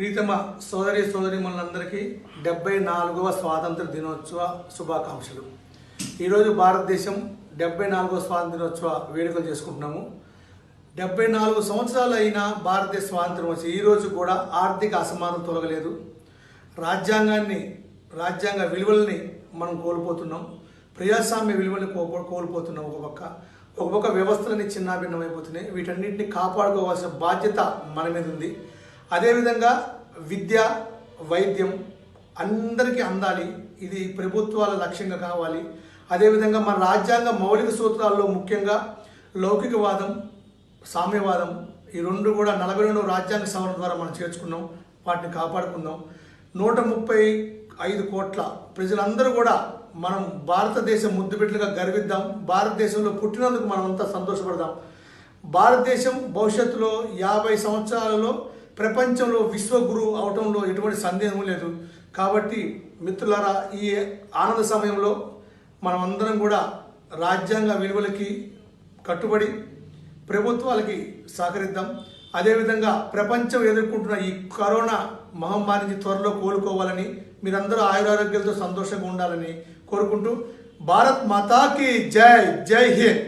ప్రీతమ సోదరి సోదరిమణులందరికీ డెబ్బై నాలుగవ స్వాతంత్ర దినోత్సవ శుభాకాంక్షలు. ఈరోజు భారతదేశం డెబ్బై నాలుగవ స్వాతంత్ర దినోత్సవ వేడుకలు చేసుకుంటున్నాము. డెబ్బై నాలుగు సంవత్సరాలు అయినా భారతదేశ స్వాతంత్రం వచ్చి ఈరోజు కూడా ఆర్థిక అసమానత తొలగలేదు. రాజ్యాంగాన్ని రాజ్యాంగ విలువల్ని మనం కోల్పోతున్నాం. ప్రజాస్వామ్య విలువల్ని కో- కోల్పోతున్నాం ఒక పక్క. ఒక పక్క వ్యవస్థలని చిన్నాభిన్నమైపోతున్నాయి వీటన్నిటిని కాపాడుకోవాల్సిన బాధ్యత మన మీద ఉంది. అదేవిధంగా విద్య వైద్యం అందరికీ అందాలి. ఇది ప్రభుత్వాల లక్ష్యంగా కావాలి. అదేవిధంగా మన రాజ్యాంగ మౌలిక సూత్రాల్లో ముఖ్యంగా లౌకికవాదం సామ్యవాదం ఈ రెండు కూడా నలభై రెండు రాజ్యాంగ సవరణ ద్వారా మనం చేర్చుకున్నాం వాటిని కాపాడుకుందాం. నూట ముప్పై ఐదు కోట్ల ప్రజలందరూ కూడా మనం భారతదేశం ముద్దుబిడ్డలుగా గర్విద్దాం. భారతదేశంలో పుట్టినందుకు మనం అంతా సంతోషపడదాం. భారతదేశం భవిష్యత్తులో యాభై సంవత్సరాలలో ప్రపంచంలో విశ్వగురు అవటంలో ఎటువంటి సందేహం లేదు. కాబట్టి మిత్రులారా ఈ ఆనంద సమయంలో మనం అందరం కూడా రాజ్యాంగ విలువలకి కట్టుబడి ప్రభుత్వాలకి సహకరిద్దాం. అదేవిధంగా ప్రపంచం ఎదుర్కొంటున్న ఈ కరోనా మహమ్మారిని త్వరలో కోలుకోవాలని మీరందరూ ఆయురారోగ్యాలతో సంతోషంగా ఉండాలని కోరుకుంటూ భారత్ మాతాకి జై జై హింద్.